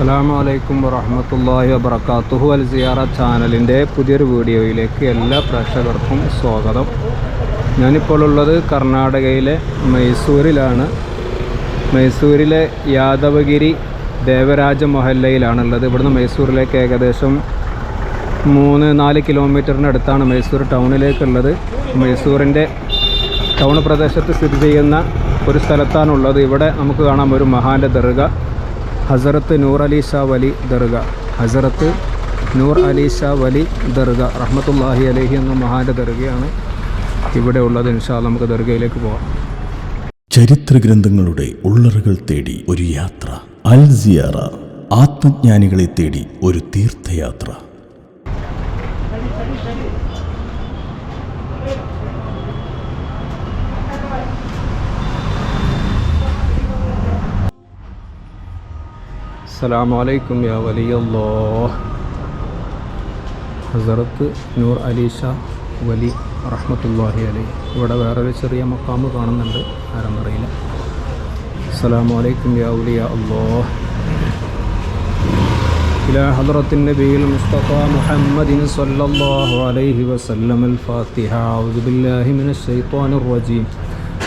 അസ്സലാമു അലൈക്കും വറഹമത്തല്ലാഹി വബർക്കാത്തുഹു അൽ സിയാറ ചാനലിന്റെ പുതിയൊരു വീഡിയോയിലേക്ക് എല്ലാ പ്രേക്ഷകർക്കും സ്വാഗതം. ഞാനിപ്പോൾ ഉള്ളത് കർണാടകയിലെ മൈസൂരിലാണ്. മൈസൂരിലെ യാദവഗിരി ദേവരാജ മൊഹല്ലയിലാണുള്ളത്. ഇവിടുന്ന് മൈസൂരിലേക്ക് ഏകദേശം മൂന്ന് നാല് കിലോമീറ്ററിനടുത്താണ് മൈസൂർ ടൗണിലേക്കുള്ളത്. മൈസൂരിന്റെ ടൗൺ പ്രദേശത്ത് സ്ഥിതി ചെയ്യുന്ന ഒരു സ്ഥലത്താണുള്ളത്. ഇവിടെ നമുക്ക് കാണാം ഒരു മഹാന്റെ ദർഗ. ഹസരത്ത് നൂർ അലി ഷാ വലി ദർഗ. ഹസരത്ത് നൂർ അലി ഷാ വലി ദർഗ. റഹ്മത്തുല്ലാഹി അലഹി എന്ന മഹാന്റെ ദർഗയാണ് ഇവിടെ ഉള്ളത്. ഇൻഷാ നമുക്ക് ദർഗയിലേക്ക് പോകാം ചരിത്ര ഗ്രന്ഥങ്ങളുടെ ഉള്ളറുകൾ തേടി ഒരു യാത്ര. അൽ സിയാറ ആത്മജ്ഞാനികളെ തേടി ഒരു തീർത്ഥയാത്ര. അസ്സലാമു അലൈക്കും യാ വലിയല്ലോ ഹസരത്ത് നൂർ അലി ഷാ വലി റഹ്മത്തുല്ലാഹി അലൈ ഇവിടെ വേറൊരു ചെറിയ മക്കാമ് കാണുന്നുണ്ട് ആരെന്നറിയില്ല അസ്സലാമു അലൈക്കും യാ ഉലിയ അല്ലോ إلى حضرة النبي المصطفى محمد صلى الله عليه وسلم الفاتحة أعوذ بالله من الشيطان الرجيم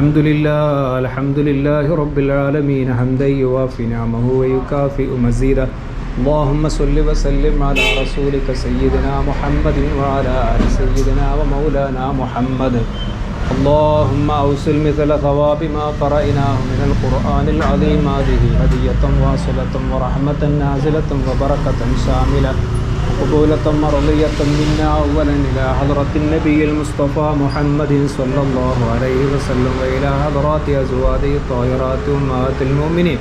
الحمد لله الحمد لله رب العالمين حمدا يوافي نعمه ويكافئ مزيده. اللهم صل وسلم على رسولك سيدنا محمد وعلى آل سيدنا ومولانا محمد. اللهم أوصل مثل ثواب ما قرأناه من القرآن العظيم هذه هدية واصلة ورحمة نازلة وبركة شاملة. قبولة مرضية منا أولا إلى حضرة النبي المصطفى محمد صلى الله عليه وسلم وإلى حضرات أزواجه الطاهرات أمهات المؤمنين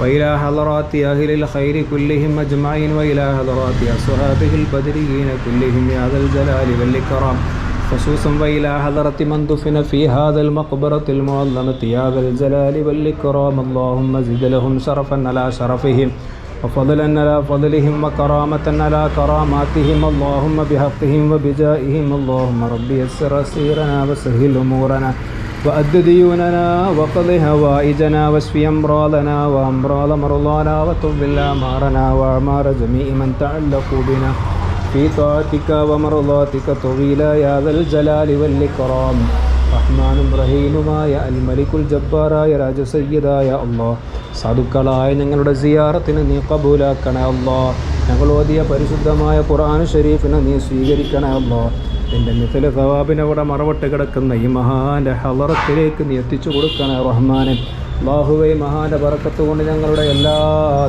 وإلى حضرات أهل الخير كلهم أجمعين وإلى حضرات أصحابه البدريين كلهم يا ذا الجلال والإكرام خصوصا وإلى حضرة من دفن في هذا المقبرة المعظمة يا ذا الجلال والإكرام اللهم زد لهم شرفا على شرفهم وفضلا على فضلهم وكرامة على كراماتهم اللهم بحقهم وبجائهم اللهم رب يسر أسيرنا وسهل أمورنا وأد ديوننا وقض هوائجنا واشف أمراضنا وأمراض مرضانا وطب أعمارنا وأعمار جميع من تعلقوا بنا في طاعتك ومرضاتك طويلا يا ذا الجلال والإكرام റഹ്മാനും റഹീമുമായ അൽ മലിക്കുൽ ജബ്ബാറായ രാജസയ്യിദായ അള്ളാഹ് സാധുക്കളായ ഞങ്ങളുടെ സിയാറത്തിന് നീ കബൂലാക്കണേ അള്ളാഹ് ഞങ്ങൾ ഓതിയ പരിശുദ്ധമായ ഖുർആൻ ഷരീഫിനെ നീ സ്വീകരിക്കണ അള്ളാഹ് എന്റെ മിഥല സവാബിനവിടെ മറവട്ട് കിടക്കുന്ന ഈ മഹാന്റെ ഹലറത്തിലേക്ക് നീ എത്തിച്ചു കൊടുക്കണേ റഹ്മാനെ. ബാഹുവൈ മഹാന്റെ പറക്കത്ത് കൊണ്ട് ഞങ്ങളുടെ എല്ലാ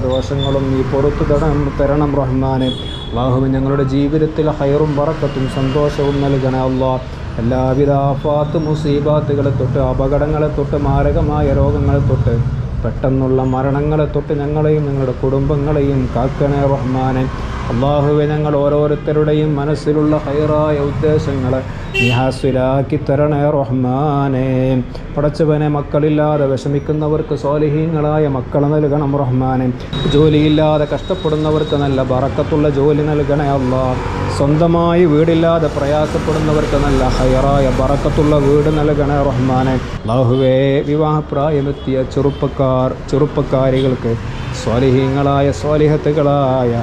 ദോഷങ്ങളും നീ പുറത്തു തരണം തരണം റഹ്മാനെ. ബാഹുവിൻ ഞങ്ങളുടെ ജീവിതത്തിൽ ഹയറും പറക്കത്തും സന്തോഷവും നൽകണേ അള്ളാഹ് എല്ലാവിധ ആഫാത്ത് മുസീബാത്തുകളെ തൊട്ട് അപകടങ്ങളെ തൊട്ട് മാരകമായ രോഗങ്ങളെ തൊട്ട് പെട്ടെന്നുള്ള മരണങ്ങളെ തൊട്ട് ഞങ്ങളെയും ഞങ്ങളുടെ കുടുംബങ്ങളെയും കാക്കണേ റഹ്മാനെ. അള്ളാഹുവെ ഞങ്ങൾ ഓരോരുത്തരുടെയും മനസ്സിലുള്ള ഹൈറായ ഉദ്ദേശങ്ങളെ ഹാസ്വിലാക്കി തരണേ റഹ്മാനെ. പടച്ചവനെ മക്കളില്ലാതെ വിഷമിക്കുന്നവർക്ക് സ്വാലിഹീങ്ങളായ മക്കളെ നൽകണം റഹ്മാനെ. ജോലിയില്ലാതെ കഷ്ടപ്പെടുന്നവർക്ക് നല്ല ബറക്കത്തുള്ള ജോലി നൽകണേ അള്ളാഹ് സ്വന്തമായി വീടില്ലാതെ പ്രയാസപ്പെടുന്നവർക്ക് നല്ല ഹയറായ ബറക്കത്തുള്ള വീട് നൽകണേ റഹ്മാനെ. അള്ളാഹുവേ വിവാഹപ്രായമെത്തിയ ചെറുപ്പക്കാർ ചെറുപ്പക്കാരികൾക്ക് സ്വാലിഹീങ്ങളായ സ്വാലിഹത്തുകളായ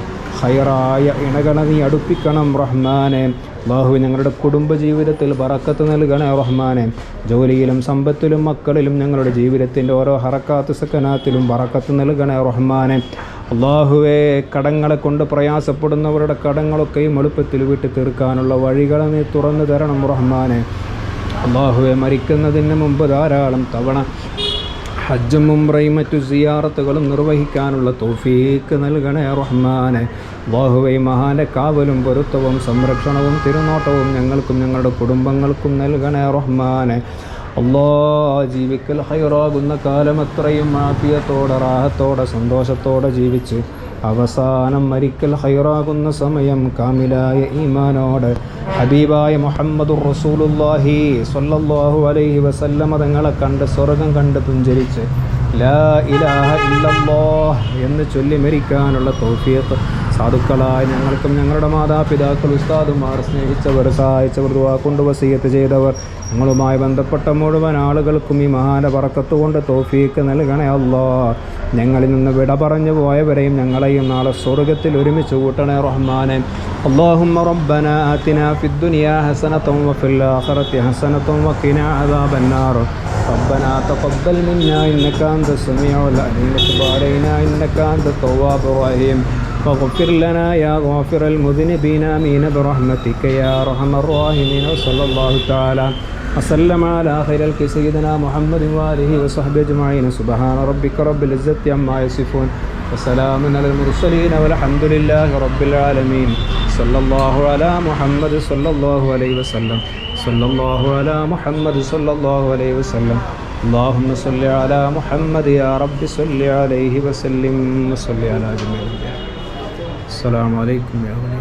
ഹയറായ ഇണകളെ നീ അടുപ്പിക്കണം റഹ്മാനെ. അള്ളാഹു ഞങ്ങളുടെ കുടുംബജീവിതത്തിൽ പറക്കത്ത് നൽകണേ റഹ്മാനെ. ജോലിയിലും സമ്പത്തിലും മക്കളിലും ഞങ്ങളുടെ ജീവിതത്തിന്റെ ഓരോ ഹറക്കാത്ത് സക്കനാത്തിലും പറക്കത്ത് നൽകണേ റഹ്മാനെ. അള്ളാഹുവെ കടങ്ങളെ കൊണ്ട് പ്രയാസപ്പെടുന്നവരുടെ കടങ്ങളൊക്കെയും എളുപ്പത്തിൽ വിട്ട് തീർക്കാനുള്ള വഴികളെ നീ തുറന്നു തരണം റഹ്മാനെ. അള്ളാഹുവെ മരിക്കുന്നതിന് മുമ്പ് ധാരാളം തവണ ഹജ്ജും ഉംറയും മറ്റു സിയാറത്തുകളും നിർവഹിക്കാനുള്ള തോഫീക്ക് നൽകണേ റഹ്മാനെ. ബാഹുവൈ മഹാന്റെ കാവലും പൊരുത്തവും സംരക്ഷണവും തിരുനോട്ടവും ഞങ്ങൾക്കും ഞങ്ങളുടെ കുടുംബങ്ങൾക്കും നൽകണേ റഹ്മാനെ. അള്ളാ ജീവിക്കൽ ഹൈറാകുന്ന കാലം അത്രയും ആഫിയത്തോടെ റാഹത്തോടെ സന്തോഷത്തോടെ ജീവിച്ച് അവസാനം മരിക്കൽ ഹൈറാകുന്ന സമയം കാമിലായ ഈമാനോട് ഹബീബായ മുഹമ്മദുർ റസൂലുല്ലാഹി സ്വല്ലല്ലാഹു അലൈഹി വസല്ലമ തങ്ങളെ കണ്ട് സ്വർഗം കണ്ട് പുഞ്ചരിച്ച് ലാ ഇലാഹ ഇല്ലല്ലാഹ് എന്ന് ചൊല്ലി മരിക്കാനുള്ള തൗഫീഖ്. സാധുക്കളായ ഞങ്ങൾക്കും ഞങ്ങളുടെ മാതാപിതാക്കൾ ഉസ്താദുമാർ സ്നേഹിച്ചവർ സഹായിച്ചവർ ദുവാ കൊണ്ട് വസീയത്ത് ചെയ്തവർ ഞങ്ങളുമായി ബന്ധപ്പെട്ട മുഴുവൻ ആളുകൾക്കും ഈ മഹാന പറക്കത്ത് കൊണ്ട് തോഫീക്ക് നൽകണേ അല്ലാ ഞങ്ങളിൽ നിന്ന് വിട പറഞ്ഞു പോയവരെയും ഞങ്ങളെയും നാളെ സ്വർഗത്തിൽ ഒരുമിച്ച് കൂട്ടണേ റഹ്മാനെ اللهم ربنا آتنا في الدنيا حسنة وفي الآخرة حسنة وقنا عذاب النار ربنا تقبل منا إنك أنت السميع العليم وتب علينا إنك أنت التواب الرحيم واغفر لنا يا غافر المذنبين آمين برحمتك يا أرحم الراحمين وصلى الله تعالى وسلم على خير الك سيدنا محمد وآله وصحبه أجمعين سبحان ربك رب العزة عما يصفون وسلام على المرسلين والحمد لله رب العالمين صلى الله على محمد صلى الله عليه وسلم صلى الله على محمد صلى الله عليه وسلم اللهم صل على محمد يا رب صل عليه وسلم وصل على جميع Esselamu Aleyküm ve